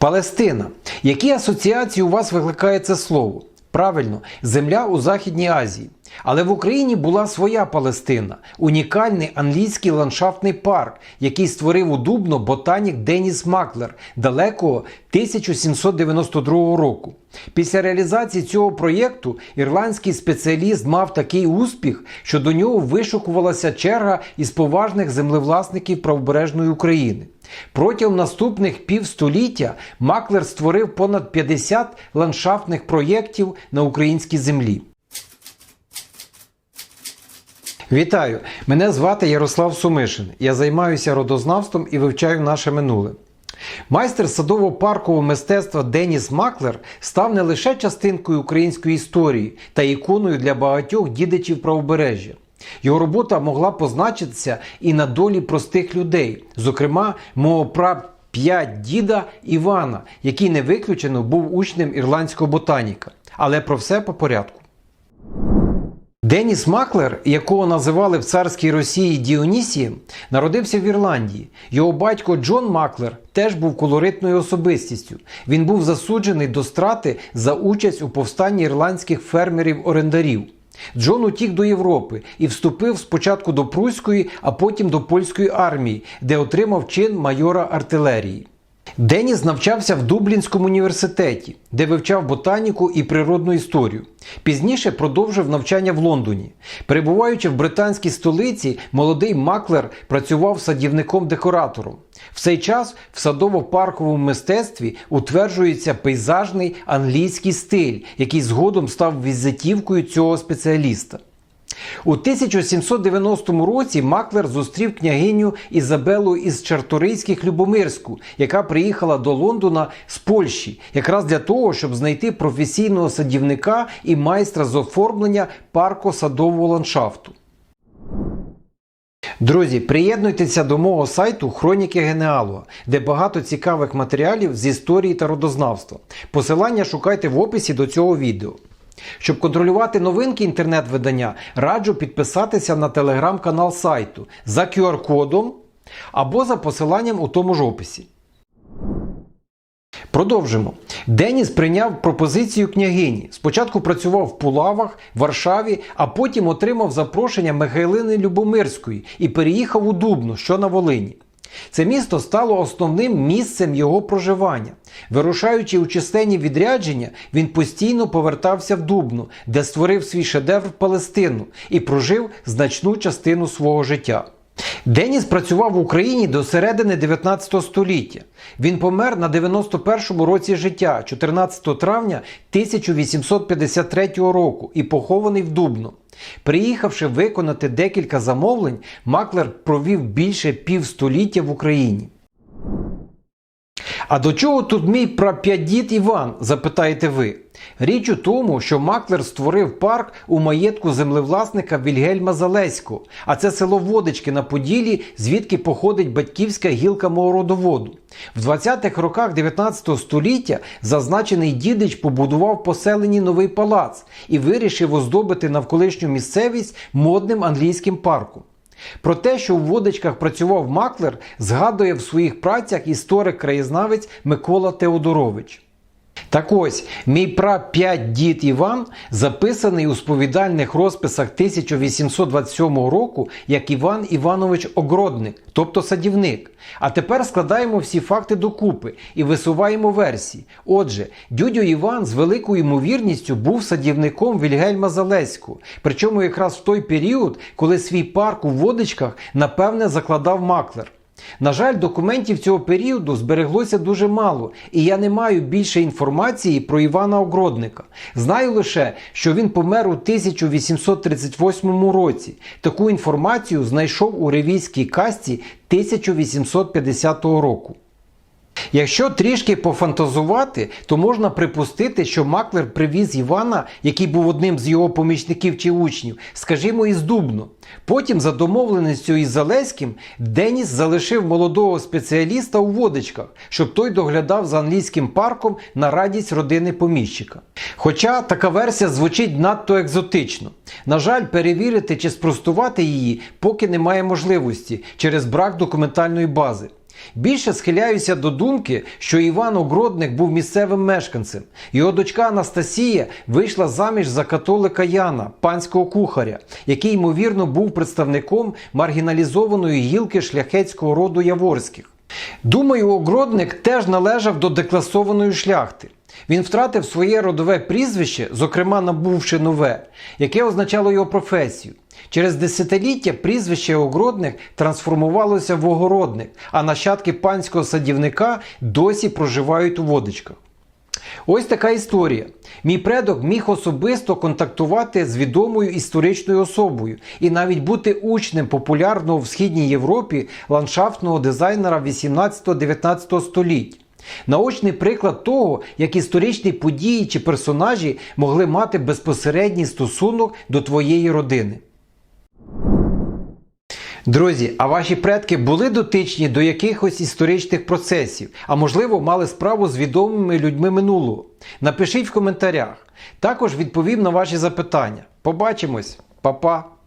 Палестина. Які асоціації у вас викликає це слово? Правильно, земля у Західній Азії. Але в Україні була своя Палестина, унікальний англійський ландшафтний парк, який створив у Дубно ботанік Деніс Маклер далекого 1792 року. Після реалізації цього проєкту ірландський спеціаліст мав такий успіх, що до нього вишукувалася черга із поважних землевласників правобережної України. Протягом наступних півстоліття Маклер створив понад 50 ландшафтних проєктів на українській землі. Вітаю! Мене звати Ярослав Сумишин. Я займаюся родознавством і вивчаю наше минуле. Майстер садово-паркового мистецтва Деніс Маклер став не лише частинкою української історії та іконою для багатьох дідичів правобережжя. Його робота могла позначитися і на долі простих людей, зокрема, мого прап'ять діда Івана, який не виключено був учнем ірландського ботаніка. Але про все по порядку. Деніс Маклер, якого називали в царській Росії Діонісієм, народився в Ірландії. Його батько Джон Маклер теж був колоритною особистістю. Він був засуджений до страти за участь у повстанні ірландських фермерів-орендарів. Джон утік до Європи і вступив спочатку до Пруської, а потім до польської армії, де отримав чин майора артилерії. Деніс навчався в Дублінському університеті, де вивчав ботаніку і природну історію. Пізніше продовжив навчання в Лондоні. Перебуваючи в британській столиці, молодий Маклер працював садівником-декоратором. В цей час в садово-парковому мистецтві утверджується пейзажний англійський стиль, який згодом став візитівкою цього спеціаліста. У 1790 році Маклер зустрів княгиню Ізабелу із Чарторийських Любомирську, яка приїхала до Лондона з Польщі, якраз для того, щоб знайти професійного садівника і майстра з оформлення парко-садового ландшафту. Друзі, приєднуйтеся до мого сайту Хроніки Генеалога, де багато цікавих матеріалів з історії та родознавства. Посилання шукайте в описі до цього відео. Щоб контролювати новинки інтернет-видання, раджу підписатися на телеграм-канал сайту за QR-кодом або за посиланням у тому ж описі. Продовжимо. Деніс прийняв пропозицію княгині. Спочатку працював в Пулавах, Варшаві, а потім отримав запрошення Михайлини Любомирської і переїхав у Дубну, що на Волині. Це місто стало основним місцем його проживання. Вирушаючи у численні відрядження, він постійно повертався в Дубну, де створив свій шедевр Палестину і прожив значну частину свого життя. Деніс працював в Україні до середини 19 століття. Він помер на 91-му році життя, 14 травня 1853 року, і похований в Дубно. Приїхавши виконати декілька замовлень, Маклер провів більше півстоліття в Україні. А до чого тут мій прап'ядід Іван? запитаєте ви. Річ у тому, що Маклер створив парк у маєтку землевласника Вільгельма Залеського, а це село Водички на Поділі, звідки походить батьківська гілка мого родоводу. В 20-х роках 19 століття зазначений дідич побудував поселені новий палац і вирішив оздобити навколишню місцевість модним англійським парком. Про те, що в водичках працював Маклер, згадує в своїх працях історик-краєзнавець Микола Теодорович. Так ось, мій прап'ять дід Іван записаний у сповідальних розписах 1827 року як Іван Іванович Огродник, тобто садівник. А тепер складаємо всі факти докупи і висуваємо версії. Отже, дюдю Іван з великою ймовірністю був садівником Вільгельма Залеського, причому якраз в той період, коли свій парк у водичках напевне закладав маклер. На жаль, документів цього періоду збереглося дуже мало, і я не маю більше інформації про Івана Огродника. Знаю лише, що він помер у 1838 році. Таку інформацію знайшов у ревійській касті 1850 року. Якщо трішки пофантазувати, то можна припустити, що Маклер привіз Івана, який був одним з його помічників чи учнів, скажімо, із Дубно. Потім, за домовленістю із Залеським, Деніс залишив молодого спеціаліста у водичках, щоб той доглядав за англійським парком на радість родини поміщика. Хоча така версія звучить надто екзотично. На жаль, перевірити чи спростувати її поки немає можливості через брак документальної бази. Більше схиляюся до думки, що Іван Огродник був місцевим мешканцем. Його дочка Анастасія вийшла заміж за католика Яна, панського кухаря, який, ймовірно, був представником маргіналізованої гілки шляхетського роду Яворських. Думаю, Огродник теж належав до декласованої шляхти. Він втратив своє родове прізвище, зокрема набувши нове, яке означало його професію. Через десятиліття прізвище Огродник трансформувалося в Огородник, а нащадки панського садівника досі проживають у водичках. Ось така історія. Мій предок міг особисто контактувати з відомою історичною особою і навіть бути учнем популярного в Східній Європі ландшафтного дизайнера 18-19 століть. Наочний приклад того, як історичні події чи персонажі могли мати безпосередній стосунок до твоєї родини. Друзі, а ваші предки були дотичні до якихось історичних процесів, а можливо мали справу з відомими людьми минулого? Напишіть в коментарях. Також відповім на ваші запитання. Побачимось, Па-па!